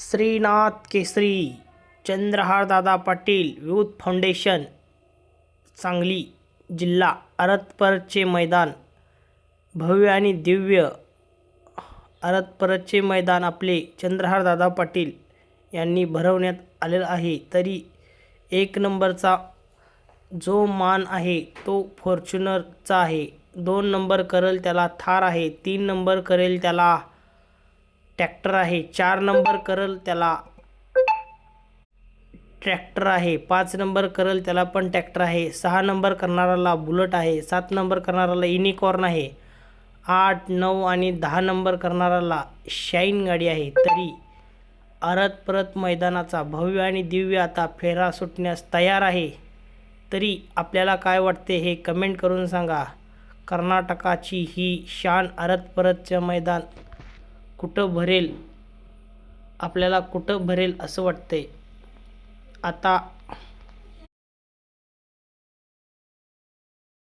श्रीनाथ केसरी Chandrahar Dada Patil youth foundation Sangli जिल्हा अरतपरचे मैदान भव्य आणि दिव्य अरतपरचे मैदान आपले चंद्रहार दादा पाटील यांनी भरवण्यात आलेलं आहे. तरी एक नंबरचा जो मान आहे तो फॉर्च्युनरचा आहे. दोन नंबर करेल त्याला थार आहे तीन नंबर करेल त्याला ट्रॅक्टर आहे. चार नंबर करल त्याला. ट्रॅक्टर आहे. पाच नंबर करल त्याला पण ट्रॅक्टर आहे. सहा नंबर करणाराला बुलट आहे. सात नंबर करणाराला युनिकॉर्न आहे. आठ नऊ आणि दहा नंबर करणाराला शाईन गाडी आहे. तरी अरत परत मैदानाचा भव्य आणि दिव्य आता फेरा सुटण्यास तयार आहे. तरी आपल्याला काय वाटते हे कमेंट करून सांगा. कर्नाटकाची ही शान अरत परतचं मैदान. कुठं भरेल? आपल्याला कुठं भरेल असं वाटतंय. आता